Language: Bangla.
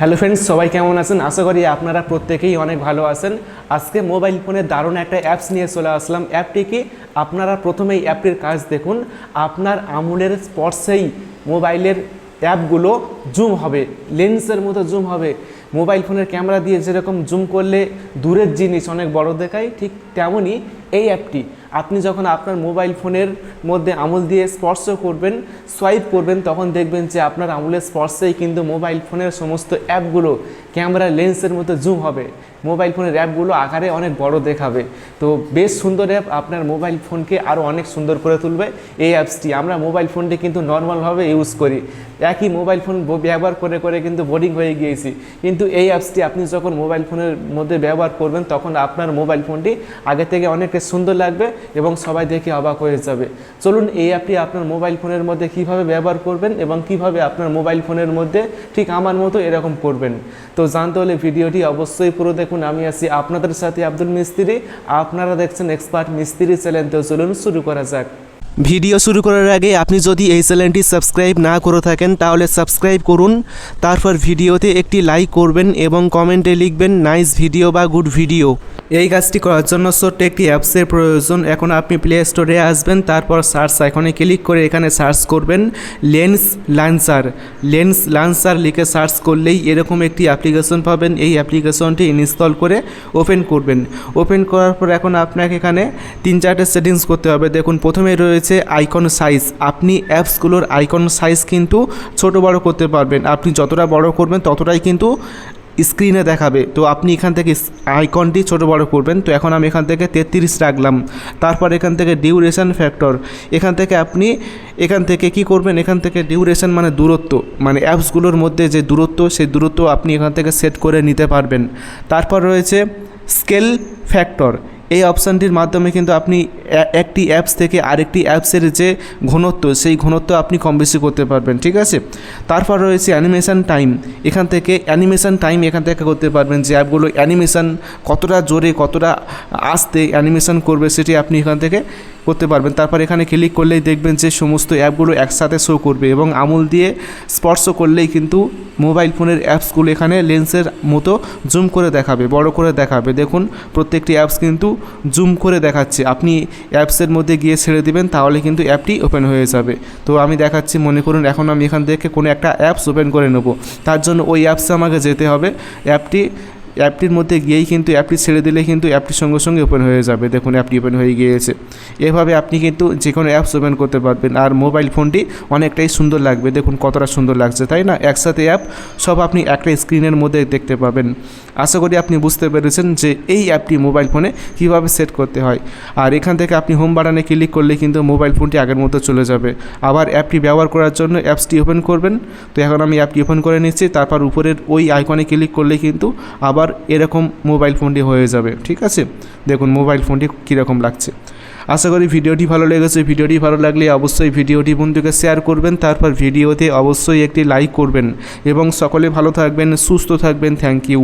হ্যালো ফ্রেন্ডস, সবাই কেমন আছেন? আশা করি আপনারা প্রত্যেকেই অনেক ভালো আছেন। আজকে মোবাইল ফোনে দারুণ একটা অ্যাপস নিয়ে চলে আসলাম। অ্যাপটি কি? আপনারা প্রথমেই অ্যাপটির কাজ দেখুন। আপনার আঙুলের স্পর্শেই মোবাইলের অ্যাপগুলো জুম হবে। লেন্সের মতো জুম হবে। মোবাইল ফোনের ক্যামেরা দিয়ে যেরকম জুম করলে দূরের জিনিস অনেক বড় দেখায়, ঠিক তেমনই এই অ্যাপটি। আপনি যখন আপনার মোবাইল ফোনের মধ্যে আঙুল দিয়ে স্পর্শ করবেন, সোয়াইপ করবেন, তখন দেখবেন যে আপনার আঙুলের স্পর্শেই কিন্তু মোবাইল ফোনের সমস্ত অ্যাপগুলো ক্যামেরা লেন্সের মতো জুম হবে। মোবাইল ফোনের অ্যাপগুলো আকারে অনেক বড় দেখাবে। তো বেশ সুন্দর অ্যাপ আপনার মোবাইল ফোনকে আরও অনেক সুন্দর করে তুলবে এই অ্যাপসটি। আমরা মোবাইল ফোনটি কিন্তু নর্মালভাবে ইউজ করি। একই মোবাইল ফোন ব্যবহার করে করে কিন্তু বোরিং হয়ে গিয়েছি। কিন্তু এই অ্যাপসটি আপনি যখন মোবাইল ফোনের মধ্যে ব্যবহার করবেন, তখন আপনার মোবাইল ফোনটি আগে থেকে অনেকটা সুন্দর লাগবে এবং সবাই দেখে অবাক হয়ে যাবে। চলুন এই অ্যাপটি আপনার মোবাইল ফোনের মধ্যে কীভাবে ব্যবহার করবেন এবং কীভাবে আপনার মোবাইল ফোনের মধ্যে ঠিক আমার মতো এরকম করবেন। তো জানতে হলে ভিডিওটি অবশ্যই পুরো দেখুন। আমি আছি আপনাদের সাথে আব্দুল মিস্ত্রি। আপনারা দেখছেন এক্সপার্ট মিস্ত্রি চ্যানেল। তো চলুন শুরু করা যাক। ভিডিও শুরু করার আগে আপনি যদি এই চ্যানেলটি সাবস্ক্রাইব না করে থাকেন, তাহলে সাবস্ক্রাইব করুন, তারপর ভিডিওতে একটি লাইক করবেন এবং কমেন্টে লিখবেন নাইস ভিডিও বা গুড ভিডিও এই কাজটি করার জন্য ছোট্ট একটি অ্যাপসের প্রয়োজন। এখন আপনি প্লে স্টোরে আসবেন, তারপর সার্চ আইকনে ক্লিক করে এখানে সার্চ করবেন লেন্স লান্সার লেন্স লান্সার লিখে সার্চ করলেই এরকম একটি অ্যাপ্লিকেশন পাবেন। এই অ্যাপ্লিকেশনটি ইনস্টল করে ওপেন করবেন। ওপেন করার পর এখন আপনাকে এখানে তিন চারটে সেটিংস করতে হবে। দেখুন, প্রথমে রয়েছে আইকন সাইজ আপনি অ্যাপসগুলোর আইকন সাইজ কিন্তু ছোট বড় করতে পারবেন। আপনি যতটা বড় করবেন, ততটাই কিন্তু স্ক্রিনে দেখাবে। তো আপনি এখান থেকে আইকনটি ছোট বড় করবেন। তো এখন আমি এখান থেকে তেত্রিশ রাখলাম। তারপর এখান থেকে ডিউরেশন ফ্যাক্টর এখান থেকে আপনি এখান থেকে কি করবেন? এখান থেকে ডিউরেশন মানে দূরত্ব। মানে অ্যাপসগুলোর মধ্যে যে দূরত্ব, সেই দূরত্ব আপনি এখান থেকে সেট করে নিতে পারবেন। তারপর রয়েছে স্কেল ফ্যাক্টর এই অপশানটির মাধ্যমে কিন্তু আপনি একটি অ্যাপস থেকে আরেকটি অ্যাপসের যে ঘনত্ব, সেই ঘনত্ব আপনি কম বেশি করতে পারবেন, ঠিক আছে? তারপর রয়েছে অ্যানিমেশান টাইম এখান থেকে অ্যানিমেশান টাইম এখান থেকে করতে পারবেন যে অ্যাপগুলো অ্যানিমেশান কতটা জোরে, কতটা আসতে অ্যানিমেশান করবে সেটি আপনি এখান থেকে করতে পারবেন। তারপর এখানে ক্লিক করলেই দেখবেন যে সমস্ত অ্যাপগুলো একসাথে শো করবে এবং আমুল দিয়ে স্পর্শ করলেই কিন্তু মোবাইল ফোনের অ্যাপসগুলো এখানে লেন্সের মতো জুম করে দেখাবে, বড় করে দেখাবে। দেখুন, প্রত্যেকটি অ্যাপস কিন্তু জুম করে দেখাচ্ছে। আপনি অ্যাপসের মধ্যে গিয়ে ছেড়ে দিবেন, তাহলে কিন্তু অ্যাপটি ওপেন হয়ে যাবে। তো আমি দেখাচ্ছি, মনে করুন এখন আমি এখান থেকে কোনো একটা অ্যাপস ওপেন করে নেব। তার জন্য ওই অ্যাপসে আমাকে যেতে হবে। অ্যাপটি অ্যাপটির মধ্যে গিয়েই কিন্তু অ্যাপটি ছেড়ে দিলে কিন্তু অ্যাপটির সঙ্গে সঙ্গে ওপেন হয়ে যাবে। দেখুন, অ্যাপটি ওপেন হয়ে গিয়েছে। এভাবে আপনি কিন্তু যে কোনো অ্যাপস ওপেন করতে পারবেন। আর মোবাইল ফোনটি অনেকটাই সুন্দর লাগবে। দেখুন, কতটা সুন্দর লাগছে, তাই না? একসাথে অ্যাপ সব আপনি একটা স্ক্রিনের মধ্যে দেখতে পাবেন। আশা করি আপনি বুঝতে পেরেছেন যে এই অ্যাপটি মোবাইল ফোনে কীভাবে সেট করতে হয়। আর এখান থেকে আপনি হোম বাটনে ক্লিক করলে কিন্তু মোবাইল ফোনটি আগের মতো চলে যাবে। আবার অ্যাপটি ব্যবহার করার জন্য অ্যাপসটি ওপেন করবেন। তো এখন আমি অ্যাপটি ওপেন করে নিচ্ছি। তারপর উপরের ওই আইকনে ক্লিক করলে কিন্তু আবার এরকম মোবাইল ফোনটি হয়ে যাবে, ঠিক আছে? দেখুন মোবাইল ফোনটি কীরকম লাগছে। আশা করি ভিডিওটি ভালো লেগেছে। ভিডিওটি ভালো লাগলে অবশ্যই ভিডিওটি বন্ধুকে শেয়ার করবেন, তারপর ভিডিওতে অবশ্যই একটি লাইক করবেন। এবং সকলে ভালো থাকবেন, সুস্থ থাকবেন। Thank you